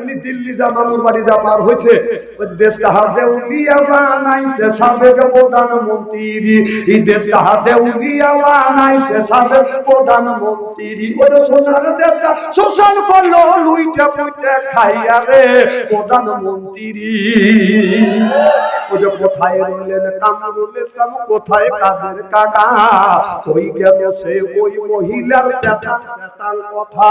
উনি দিল্লি যা মামুর বাড়ি যা, পার হয়েছে ওই দেশটা হাতে উলিয়া বানাইছে সাবেক প্রধানমন্ত্রী। এই দেশটা হাতে উলিয়া বানাইছে সাবেক প্রধানমন্ত্রী। ওই সোনার দেশটা খাইয়া রে প্রধানমন্ত্রী। ওই কোথায় রইলেন কামরুল ইসলাম, কোথায় সে ওই মহিলার কথা।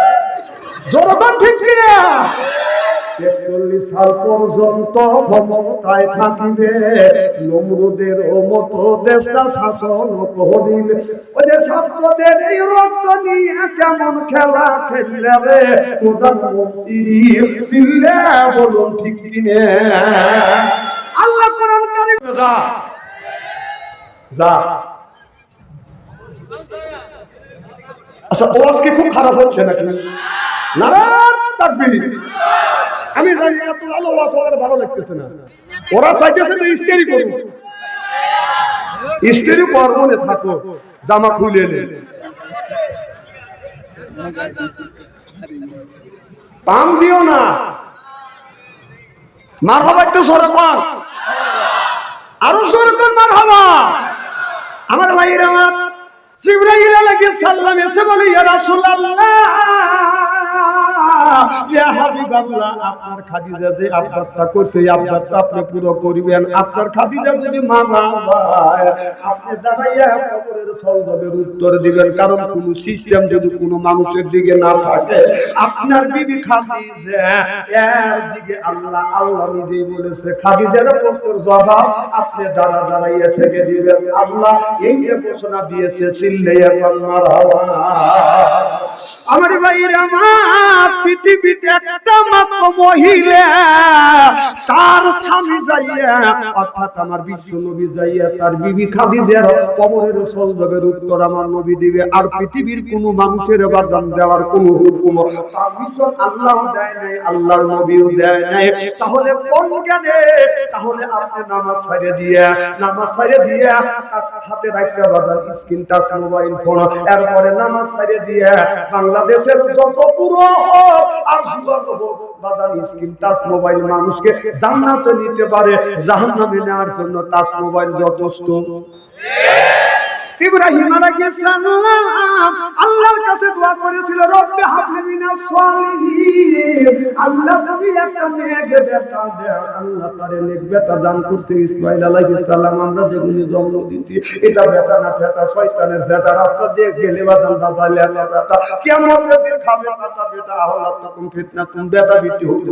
জনগণ ঠিক সাল পর্যন্ত ক্ষমতায় থাকিবে। নমরুদের মতো দেশটা শাসন করিলে ওই যে ছাত্রদের এই রক্ত নিয়ে কেমন খেলা খেললে প্রধানমন্ত্রী দিল্লে বলুন ঠিক কিনে? আল্লাহ যা। যা। আচ্ছা ওয়াজ কি খুব খারাপ হচ্ছে নাকি? নারায়ণ তাকবীর। আমি জানি এত ভালো ওয়াজ ওদের ভালো লাগতেছে না। ওরা চাইতেছে তো ইস্তেরি করব ইস্তেরি করব না থাকো, জামা খুলে নে পাম দিও না। মার হবা একটু সরে কর। আরও সরে কর মার হবা আমার ভাইয়ের আমার জিব্রাইল আলাইহিস সালাম এসে বলে, ইয়া রাসূলুল্লাহ! আপনার দাঁড়াইয়া উত্তর দিবেন। কারণ কোন সিস্টেম যদি কোনো মানুষের দিকে না থাকে, আপনার বিবি খাদিজা আল্লাহ আল্লাহ নিজেই বলেছে, খাদিজার প্রশ্নের জবাব আপনি দাঁড়া দাঁড়াইয়া থেকে দিবেন। আল্লাহ এই যে ঘোষণা দিয়েছে চিল্লে এখন মারহাবা আমার ভাইয়ের আমার পৃথিবীতে একটা মাত্র মহিলা। তার স্বামী যাইয়া, অর্থাৎ আমার বিশ্ব নবী যাইয়া তার বিবি খাদিজার কবরের সজদবের উত্তর আমার নবী দিবে। আর পৃথিবীর কোনো মানুষের বাদাম দেওয়ার কোনো হুকুম পারমিশন আল্লাহ দেয় নাই, আল্লাহর নবীও দেয় নাই। তাহলে কোন জ্ঞানে? তাহলে আপনি নামাজ ছাড়ে দিয়ে, নামাজ ছাড়ে দিয়ে হাতে রাখতে বাদাম স্ক্রিন টাচ মোবাইল ফোন, এরপরে নামাজ ছাড়ে দিয়ে বাংলাদেশের যত পুরো আর যুবক হোক টাচ মোবাইল মানুষকে জান্নাতে নিতে পারে, জাহান্নামে নেওয়ার জন্য টাচ মোবাইল যথেষ্ট। ইব্রাহিম আলাইহিস সালাম আল্লাহর কাছে দোয়া করেছিল, রব্বি হাবলি মিনাস আল্লাহ তুমি একটা নেক বেটা দে আল্লাহ তারে নেক বেটা দান করতে ইসমাইল আলাইহিস সালাম। আমরা জন্ম দিচ্ছি এটা বেটা না বেটা শয়তানের বেটা রাস্তা দিয়ে গেলে লেলা বেটা কিয়ামতের দিন খাবে বেটা বেটা আল্লাহ তখন ফিতনা, তুমি বেটা বিটি হতে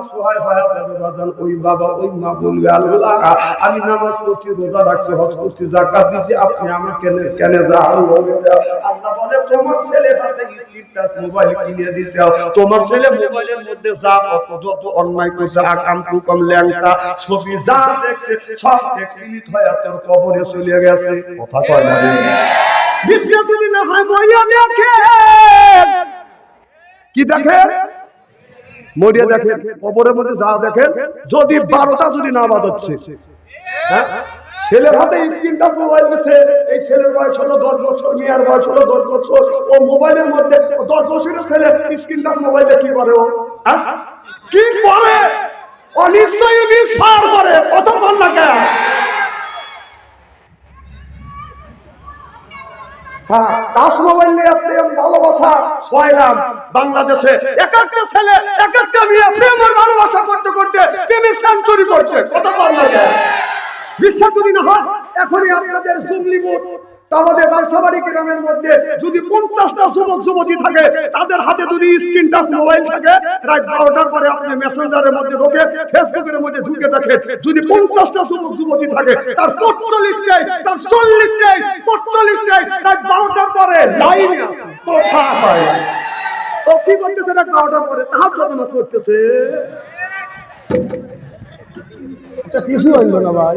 অসহায় হয়ে যাবে বাজান ওই বাবা ওই মা বলবে আল্লাহ আমি নামাজ পড়ছি রোজা রাখছি হজ করছি জাকাত দিছি আপনি আমাকে কেন কেন আল্লাহ বলে তোমার ছেলে হাতে স্ক্রিনটা মোবাইল কিনে দিছে। তোমার ছেলে মোবাইলের মধ্যে যা কত যত অন্যায় করছে আকাম কুকম ল্যাংটা ছবি যা দেখছে সব এক্সিলিট হয়ে তোর কবরে চলে গেছে। কথা কয় না বিশ্বাস না হয় মরিয়া দেখে কি দেখে মরিয়া দেখেন, কবরের মধ্যে যা দেখেন, যদি বারোটা যদি না বাজাচ্ছে হ্যাঁ? ছেলের হাতে স্ক্রিনটা মোবাইল গেছে এই ছেলের বয়স হলো দশ বছর, মেয়ের বয়স হলো দশ বছর। ও মোবাইলের মধ্যে দশ বছরের ছেলে স্ক্রিনটা মোবাইলে কি করে ও? হ্যাঁ? কি করে? ও নিশ্চয়ই মিসফার করে কতক্ষণ লাগে হ্যাঁ দাস মোবাইল প্রেম ভালোবাসা ছয়লাম। বাংলাদেশে এক একটা ছেলে এক একটা ভালোবাসা করতে করতে প্রেমের সেঞ্চুরি করছে? লাগে বিশ্বাস করি না এখনই আপনাদের জঙ্গলি ভোট তা গ্রামের মধ্যে যদি পঞ্চাশটা যুবক, যুবতী থাকে, তাদের হাতে যদি স্ক্রিন টাচ মোবাইল থাকে, রাত বারোটার পরে আপনি মেসেঞ্জারের মধ্যে ঢোকে, ফেসবুকের মধ্যে ঢুকে দেখে যদি পঞ্চাশটা যুবক, যুবতী থাকে, তার পঁয়তাল্লিশটাই তার চল্লিশটাই পঁয়তাল্লিশটাই রাত বারোটার পরে লাইনে কথা হয় ও কি করতেছে রাত বারোটার পরে? তাহার ঘটনা করতেছে। কিছু হইল না ভাই।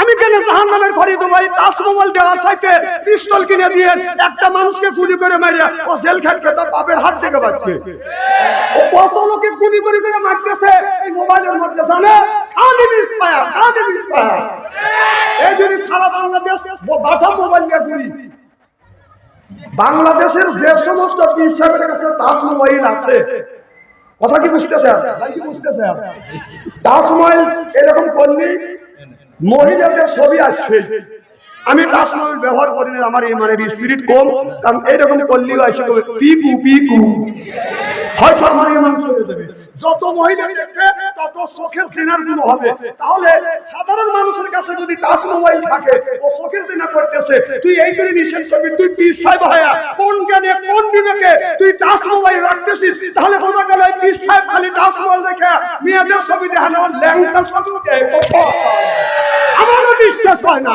আমি কেন জাহান নামের ঘরে তাস মোবাইল দেওয়ার সাইতে পিস্তল কিনে দিয়ে একটা মানুষকে গুলি করে মারিয়া ও জেল খেটকে তার বাপের হাত থেকে বাঁচবে। ও কত লোকে গুলি করে করে মারতেছে? এই মোবাইলের মধ্যে জানে? খালি ইন্সপায়ার খালি ইন্সপায়ার এই জন্য সারা বাংলাদেশ বাধা মোবাইল নিয়ে ঘুরি বাংলাদেশের যে সমস্ত পিসাবের কাছে তাস মোবাইল আছে, কথা কি বুঝতেছেন? ভাই কি বুঝতেছেন? তাস মোবাইল এরকম করলি মহিলাদের ছবি আসছে। আমি রাসমল ব্যবহার করি না, আমার মানে স্পিরিট কম, কারণ এইরকম করলেও আসে পিকু পিকু। হয়তো আমার ইমান চলে যাবে। যত মহিলা দেখবে, তত চোখের চেনার গুণ হবে। তাহলে সাধারণ মানুষের কাছে যদি টাচ মোবাইল থাকে, ও চোখের চেনা করতেছে, তুই এই করে তুই পিস সাহেব হয়া কোন জ্ঞানে, কোন তুই টাচ মোবাইল রাখতেছিস? তাহলে বোঝা গেল পিস সাহেব খালি টাচ মোবাইল দেখে মেয়েদের ছবি ছবিও দেয়। আমারও বিশ্বাস হয় না।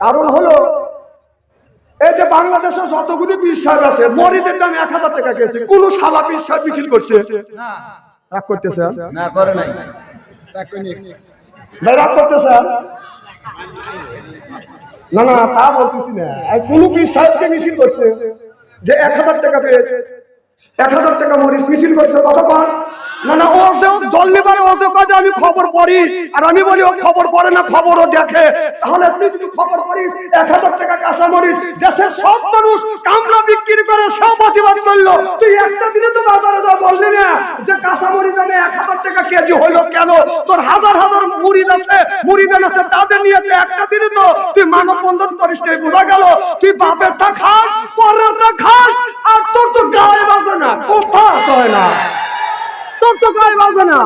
কারণ হলো এই যে বাংলাদেশে যতগুলি বিশ্বাস আছে মরিদের দাম এক হাজার টাকা গেছে কোন সালা বিশ্বাস মিছিল করছে। রাগ করতেছে না করে নাই। রাগ করতেছে না না তা বলতেছি না। কোন বিশ্বাসকে মিছিল করছে যে এক হাজার টাকা পেয়েছে। এক হাজার টাকা মরিস মিছিল করছে না না দল কাজে আমি খবর পড়ি, আর আমি বলি ও খবর পড়ে না, খবরও দেখে। তাহলে তুই যদি খবর পড়িস, এক হাজার টাকা কাঁচা মরিস দেশের সব মানুষ বিক্রি করে, সব প্রতিবাদ করল। তুই একটা দিনে তো বাজারে বললি না যে কাঁচা মরিচ দামে এক হাজার টাকা কেজি হলো কেন? তোর হাজার হাজার মুড়িদ আছে মুড়িদান আছে তাদের নিয়ে তুই একটা দিনে তো তুই মানব বন্ধন করিস বোঝা গেল? তুই বাপেরটা খাস পরেরটা খাস আর তোর তো গায়ে বাজে না কোথা হয় না। তোর বাজে না।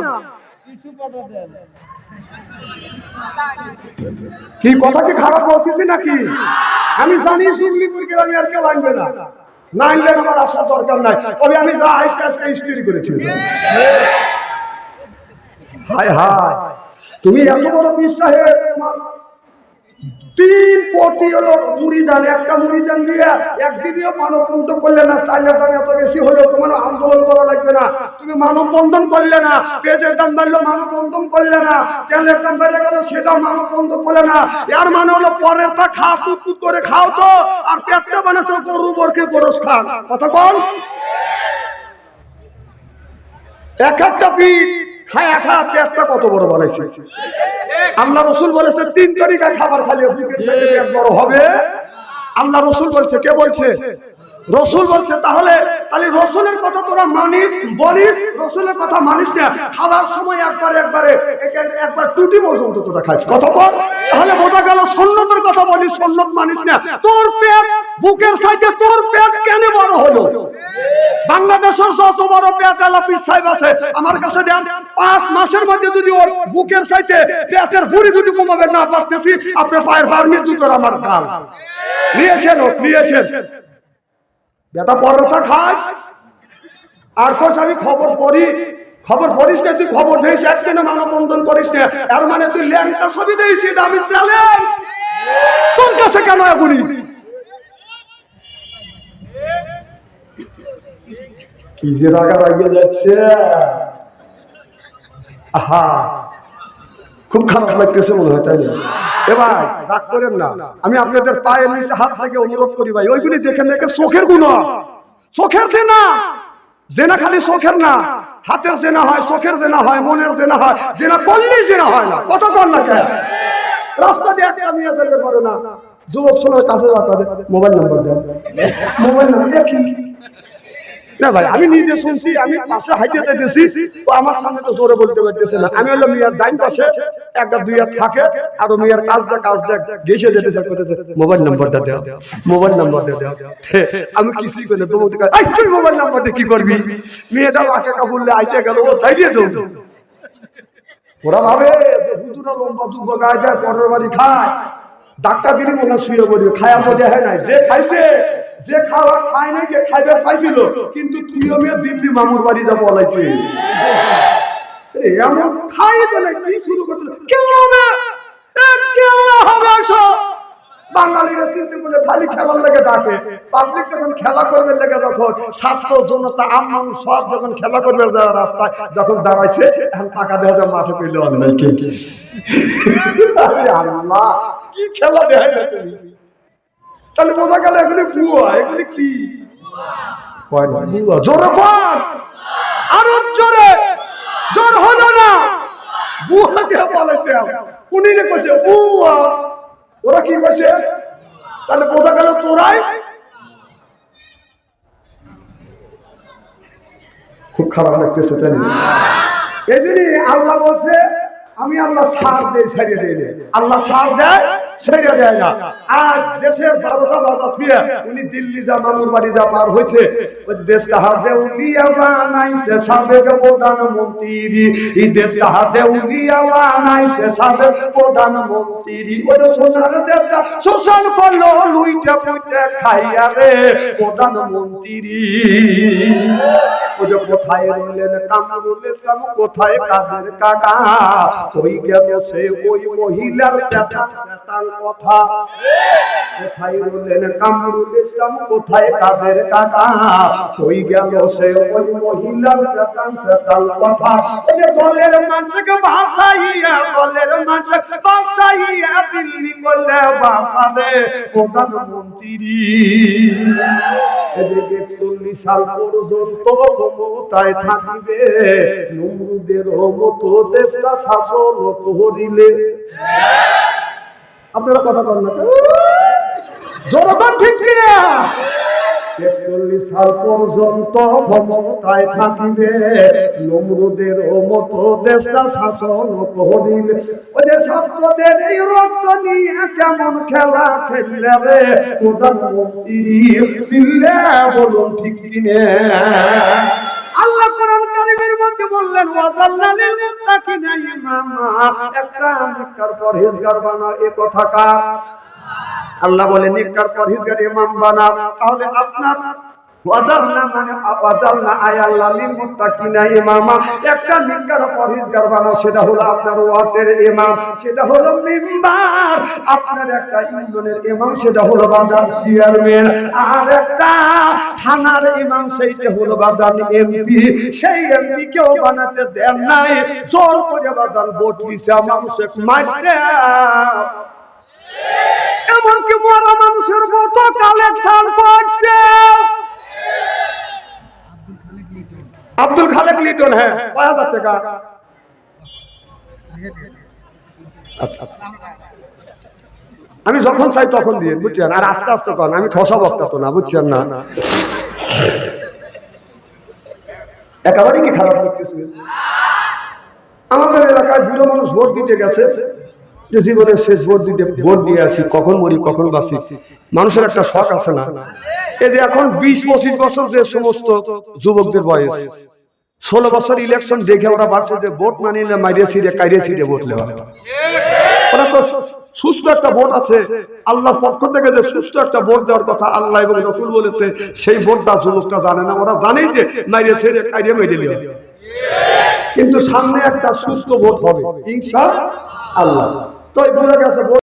কি, কথা কি খারাপ হতেছে নাকি? আমি জানি সুগলিপুর গ্রামে আর কেউ আনবে না। না আনলে আমার আসার দরকার নাই। তবে আমি যা আইসি আজকে স্ত্রী করেছি হায় হায়, তুমি এত বড় বিশ্বাসে তোমার কোটি হলো মুড়িদান, একটা মুড়িদান দিয়ে একদিনেও মানব বন্ধন করলে না চাইলের দাম এত বেশি হলো তোমার আন্দোলন করা লাগবে না। তুমি মানব করলে না পেঁয়াজের দাম বাড়লো মানব বন্ধন করলে না, তেলের দাম বেড়ে গেল, সেটাও মানব বন্ধন করলে না। এর মানে হলো পরেরটা খা টুক টুক করে খাও তো, আর পেটটা বানাচ্ছ গরু বরকে গরস খান কথা কন এক একটা পিঠ পেটটা কত বড় বানাইছে? রসুল বলেছে, তিন খাবার খালি হবে। আল্লাহ রসুল বলছে, কে বলছে? রসুল বলছে, তাহলে তাহলে রসুলের কথা তোরা মানিস, বলিস, রসুলের কথা মানিস না। খাওয়ার সময় একবার, একবারে একবার টুটি পর্যন্ত তোরা খাইস। কথা বল। তাহলে বোঝা গেল সন্ন্যতের কথা বলিস, সন্ন্যত মানিস না। তোর পেট, বুকের সাইডে তোর পেট কেন বড় হলো? বাংলাদেশের যত বড় পেট আলা সাহেব আছে, আমার কাছে দেন, পাঁচ মাসের মধ্যে যদি ওর বুকের সাইডে পেটের ভুড়ি যদি কমাবে না পারতেছি, আপনার পায়ের ভার্মির দুটোর আমার কাল নিয়েছেন নিয়েছেন। বেটা পরোটা খাস? আর কোষ, আমি খবর পড়ি। খবর পড়িস না, তুই খবর দিস একদিনে মানববন্ধন করিস না। তার মানে তুই ল্যাংটা ছবি দিয়েছি আমি তোর কাছে কেন এগুলি? কি যে রাগা রাগিয়ে যাচ্ছে। আহা, খুব খারাপ লাগতেছে মনে হয়, তাই না? করেন না। আমি আপনাদের পায়ের নিচে হাত থেকে অনুরোধ করি ভাই, ওইগুলি দেখেন দেখে চোখের গুণ। চোখের জেনা। জেনা খালি চোখের না। হাতের জেনা হয়, চোখের জেনা হয়, মনের জেনা হয়। জেনা করলেই জেনা হয় না। কত কর না কেন? রাস্তা দিয়ে একটা মেয়ে যেতে পারে না। যুবক ছেলের কাছে মোবাইল নাম্বার দেন। মোবাইল নাম্বার দেখি না ভাই, আমি নিজে শুনছি, আমি পাশে হাইটে যেতেছি ও আমার সামনে তো জোরে বলতে পারতেছে না। আমি হলো মিয়ার ডাইন পাশে, একটা দুই হাত থাকে, আর মিয়ার কাজ দেখ গেছে যেতেছে কোথায় মোবাইল নাম্বারটা দাও মোবাইল নাম্বারটা দাও আমি কিছুই করে তোমাকে এই তুই মোবাইল নাম্বার দিয়ে কি করবি? মেয়েটা লাখে কাপড়লে আইতে গেল, ও সাইডে দৌড়। ওরা ভাবে হুজুরা লম্বা দুব্বা গায়ে যায় পরের বাড়ি খায়। ডাক্তার দিলি মনে শুয়ে বলি খায়া মজা হয় নাই। যে খাইছে যে খাওয়া খায় নাই যে খাইবে চাইছিল কিন্তু তুইও মেয়ে দিল্লি মামুর বাড়ি যাব বলাইছে। এমন খাই না কি শুরু করছিল? কেউ হবে কেউ হবে বাঙালিরা চিন্তা করে খালি খেলার লেগে ডাকে। পাবলিক যখন খেলা করবে লেগে যখন ছাত্র জনতা আমন সব যখন খেলা করবে যারা রাস্তায় যখন দাঁড়াইছে এখন টাকা দেওয়া যায় মাঠে পেলে কে কে কি খেলা না তাহলে বোঝা গেল এগুলি বুয়া এগুলি কি? আরও জোরে। জোর হলো না। উনি রে ওরা কি কইছে? তাহলে খুব খারাপ লাগতেছে, তাই না? আল্লাহ বলছে, আমি আল্লাহ সার দেই ছেড়ে দেই না। আল্লাহ সার দেয় ছেড়ে দেয় না। আজ দেশের বারোটা বাজা থুয়ে উনি দিল্লি যা, মামুর বাড়ি যা পার হয়েছে, ওই দেশটা হাতে উলিয়া বানাইছে, সাবেক প্রধানমন্ত্রী। এই দেশটা হাতে প্রধানমন্ত্রী। ওই সোনার দেশটা শোষণ করল খাইয়া রে প্রধানমন্ত্রী। ওই কোথায় রইলেন কোথায় কাদের কাকা? হই গেল সে ওই মহিলার কথা। কোথায় রইলেন কামরুল ইসলাম, কোথায় কাদের কাকা? হই গেল সে ওই মহিলার চেতান কথা। দলের মানুষকে ভাষাইয়া দলের মানুষ ভাষাইয়া দিল্লি করলে ভাষা দে প্রধানমন্ত্রী চল্লিশ মতো দেশটা শাসন করিলে। আপনারা কথা কন না জনগণ ঠিক কিনা? একচল্লিশ সাল পর্যন্ত ক্ষমতায় থাকিবে। নমরুদের মতো দেশটা শাসন করিলে। ওদের ছাত্রদের এই রক্ত নিয়ে কেমন খেলা প্রধানমন্ত্রী বলুন ঠিক কিনে? মধ্যে বললেন ওয়াজাল্লালিল মুত্তাকিনা ইমামা একটা নিকার পরহেজগার বানা এ কথা কা আল্লাহ বলে, নিকার পরহেজগার ইমাম বানা তাহলে আপনার ওয়াজালনা মানে ইমামা। সেটা হলো হলো বাজার এমপি। সেই এমপি কেউ বানাতে দেন নাই। জোর করে বাজার ভোট দিছে মানুষের মারছে এমনকি মরা মানুষের মতো কালেকশন করছে আব্দুল খালেক হ্যাঁ। কয় হাজার টাকা। আচ্ছা আমি যখন চাই তখন দিয়ে, বুঝছেন? আর আস্তে আস্তে কন, আমি ঠসা বক্তা তো না, বুঝছেন না? একেবারেই কি খারাপ আমাদের এলাকায় বুড়ো মানুষ ভোট দিতে গেছে, যে জীবনের শেষ ভোট দিতে, ভোট দিয়ে আসি, কখন মরি, কখন বাঁচি, মানুষের একটা শখ আছে না? এই যে এখন বিশ পঁচিশ বছর যে সমস্ত যুবকদের বয়স ষোলো বছর ইলেকশন দেখে ওরা ভাবছে যে ভোট না নিলে মাইরে ছিঁড়ে কাইরে ছিঁড়ে ভোট নেওয়া সুস্থ একটা ভোট আছে। পক্ষ থেকে যে সুস্থ একটা ভোট দেওয়ার কথা আল্লাহ এবং রসুল বলেছে, সেই ভোটটা যুবকটা জানে না। ওরা জানেই যে মাইরে ছেড়ে কাইরে মেরে নেওয়া কিন্তু সামনে একটা সুস্থ ভোট হবে। ইনশা আল্লাহ তো বোঝা গেছে